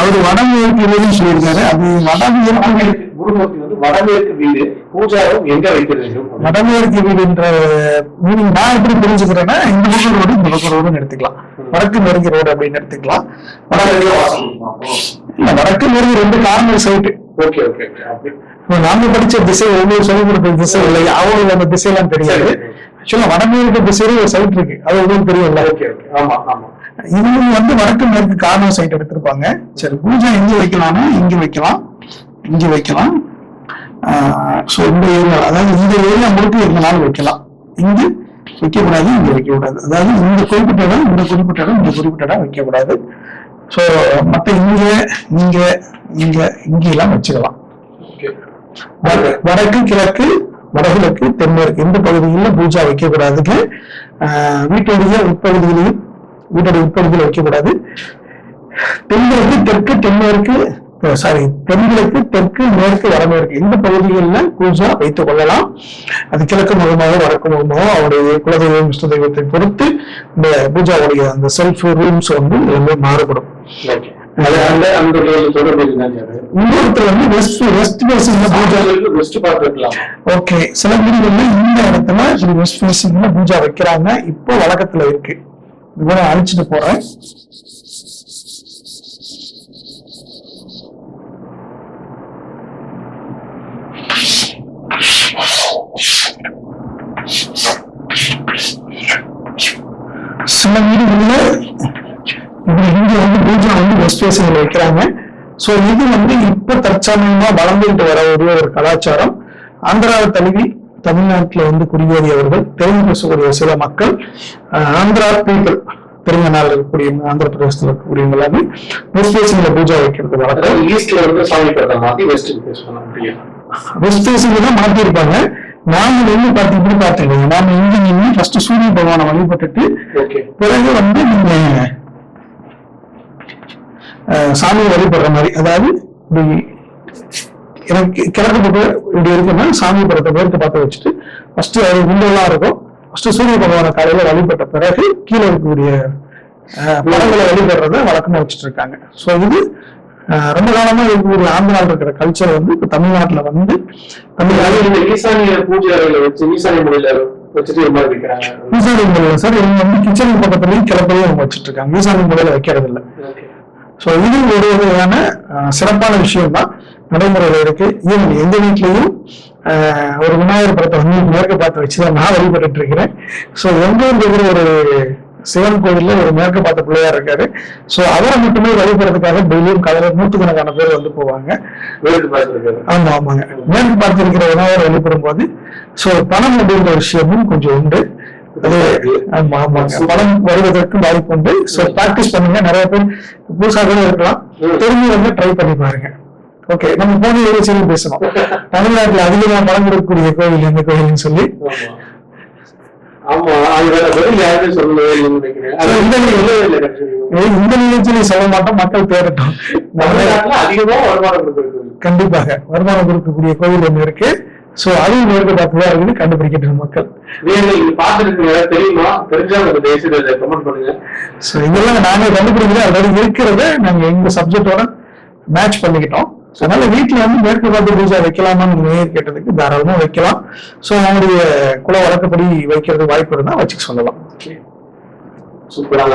அவர் வடமேற்கு வீடுன்னு சொல்லியிருக்காரு. அது வடமேற்கு குருமூர்த்தி வந்து வடமேற்கு வீடு பூஜாரம் எங்க வைக்க வேண்டும் வடமேற்கு வீடுன்ற மீனிங் நான் எப்படி புரிஞ்சுக்கிறேன்னா இந்த பக்கம் ரோடு இந்த பக்கம் ரோடுன்னு எடுத்துக்கலாம். வடக்கு மேற்கு ரோடு அப்படின்னு எடுத்துக்கலாம். இல்ல, வடக்கு மேற்கு ரெண்டு கார்னர் சைட்டு ஓகே ஓகே நாங்க படிச்ச திசை ஒவ்வொரு சொல்லிக் கொடுத்த திசை இல்லை. அவங்களுக்கு அந்த திசையெல்லாம் தெரியாது. சரி. ஆக்சுவலா வடமேற்கு திசையில ஒரு சைட் இருக்கு. அது தெரியும்ல ஓகே ஓகே. ஆமா ஆமா. இவங்க வந்து வடக்கு மேற்கு கார்னர் சைட் எடுத்திருப்பாங்க. சரி பூஜை எங்க வைக்கலாம்னா இங்க வைக்கலாம். இங்க வைக்கலாம். ஸோ இந்த ஏரியா அதாவது இந்த ஏரியா முழுக்க எங்கனாலும் வைக்கலாம். இங்க வைக்கக்கூடாது இங்க வைக்கக்கூடாது. அதாவது இந்த குறிப்பிட்ட இடம் இந்த குறிப்பிட்ட இடம் இந்த குறிப்பிட்ட இடம் வைக்கக்கூடாது. ஸோ மற்ற இங்க இங்க இங்க இங்க எல்லாம் வச்சுக்கலாம் வடக்கு கிழக்கு வடகிழக்கு தென்மேற்கு இந்த பகுதிகளில் பூஜா வைக்கக்கூடாதுங்க. ஆஹ் வீட்டுடைய உட்பகுதியிலையும் வீட்டுடைய உட்பகுதியில் வைக்கக்கூடாது. தென்கிழக்கு தெற்கு தென்மேற்கு சாரி தென்கிழக்கு தெற்கு மேற்கு வடமேற்கு இந்த பகுதிகளில் பூஜா வைத்துக் கொள்ளலாம். அது கிழக்கு முகமாக வடக்கு முகமாக அவருடைய குலதெய்வம் இஷ்ட தெய்வத்தை பொறுத்து இந்த பூஜாவுடைய அந்த செல்ஃப் ரூம்ஸ் வந்து எல்லாமே மாறுபடும். இன்னொருத்தர் வந்து வெஸ்ட் வெஸ்ட் பூஜா பெஸ்ட் பார்த்துக்கலாம் ஓகே சில வீடுகள்ல இந்த இடத்துல வெஸ்ட் ஃபேசிங்ல பூஜா வைக்கிறாங்க. இப்போ வழக்கத்துல இருக்கு. இது அழிச்சிட்டு போறேன். சில வீடுகளில் இப்படி வந்து பூஜா வந்து வைக்கிறாங்க. சோ இது வந்து இப்போ தற்சமயமா வளர்ந்துகிட்டு வர ஒரு ஒரு கலாச்சாரம். ஆந்திராவை தழுவி தமிழ்நாட்டுல வந்து குடியேறியவர்கள் தெலுங்கு பேசக்கூடிய சில மக்கள் ஆந்திரா பீப்புள் தெலுங்கானால இருக்கக்கூடிய ஆந்திர பிரதேசத்துல இருக்கக்கூடியவங்க எல்லாமே வெஸ்ட் ஃபேசிங்ல பூஜா வைக்கிறது வழக்கம். ஈஸ்ட்ல வந்து சாமி படத்தை மாத்தி முடியும். வெஸ்ட் ஃபேசிங் தான் மாத்திருப்பாங்க. நாம நின்று பார்த்து பார்த்துக்கோங்க. நாம இங்க நின்று ஃபர்ஸ்ட் சூரிய பகவானை வழிபட்டுட்டு ஓகே பிறகு வந்து நீங்க சாமியை வழிபடுற மாதிரி அதாவது எனக்கு கிழக்கு பக்கம் இப்படி இருக்குன்னா சாமி படத்தை பேருக்கு பார்த்து வச்சுட்டு ஃபர்ஸ்ட் அது விண்டோலாம் இருக்கும். ஃபர்ஸ்ட் சூரிய பகவானை காலையில வழிபட்ட பிறகு கீழே இருக்கக்கூடிய படங்களை வழிபடுறத வழக்கமா வச்சுட்டு இருக்காங்க ஸோ இது ரொம்ப காலமா இருக்கக்கூடிய ஆந்திராவில் இருக்கிற கல்ச்சர் வந்து இப்ப தமிழ்நாட்டுல வந்து தமிழ்நாடு ஈசானிய பூஜை அறையில வச்சு ஈசானிய முறையில ஈசானி முறையில் சார் இவங்க வந்து கிச்சன் பக்கத்துலயும் கிளப்பையும் அவங்க வச்சுட்டு இருக்காங்க ஈசானி முறையில வைக்கிறது இல்லை ஸோ இது ஒரு வகையான சிறப்பான விஷயம் தான் நடைமுறையில் இருக்கு. ஈவன் எங்க வீட்லயும் ஒரு விநாயகர் படத்தை வந்து மேற்கு பார்த்து வச்சுதான் நான் வழிபட்டுட்டு இருக்கிறேன். ஸோ எங்க இருக்கிற ஒரு சிவன் கோயில்ல ஒரு மேற்கு பார்த்த பிள்ளையார் இருக்காரு. ஸோ அவரை மட்டுமே வழிபடுறதுக்காக டெய்லியும் கலர் நூற்றுக்கணக்கான பேர் வந்து போவாங்க. ஆமா ஆமாங்க. மேற்கு பார்த்து இருக்கிற விநாயகர் வழிபடும் போது ஸோ பணம் அப்படின்ற விஷயமும் கொஞ்சம் உண்டு. ஆமா ஆமாங்க. பணம் வருவதற்கு வாய்ப்பு உண்டு. ஸோ ப்ராக்டிஸ் பண்ணுங்க. நிறைய பேர் புதுசா கூட இருக்கலாம். தெரிஞ்சு வந்து ட்ரை பண்ணி பாருங்க. ஓகே நம்ம போன நிகழ்ச்சியிலும் பேசணும். தமிழ்நாட்டுல அதிகமா பணம் கொடுக்கக்கூடிய கோவில் எந்த கோயில்னு சொல்லி. இந்த நிகழ்ச்சியில சொல்ல மாட்டோம் மக்கள் கொடுக்குறது கண்டிப்பாக வருமானம் கொடுக்கக்கூடிய கோவில் ஒண்ணு இருக்கு. சோ அதுவும் நேருக்கு பார்த்து தான் இருக்குது கண்டுபிடிக்கட்டும் மக்கள். நீங்க இது பார்த்துருக்கீங்க தெரியுமா? தெரிஞ்சா உங்களுக்கு தயவுசெய்து கமெண்ட் பண்ணுங்க. ஸோ இதெல்லாம் நாங்க கண்டுபிடிக்கிறது ஆல்ரெடி இருக்கிறத நாங்க எங்க சப்ஜெக்டோட மேட்ச் பண்ணிக்கிட்டோம். அதனால வீட்டுல வந்து மேற்கு பார்த்து பூஜை வைக்கலாமான்னு நேர் கேட்டதுக்கு தாராளமா வைக்கலாம். ஸோ அவங்களுடைய குல வழக்கப்படி வைக்கிறது வாய்ப்பு இருந்தா வச்சுக்க சொல்லலாம். சூப்பரான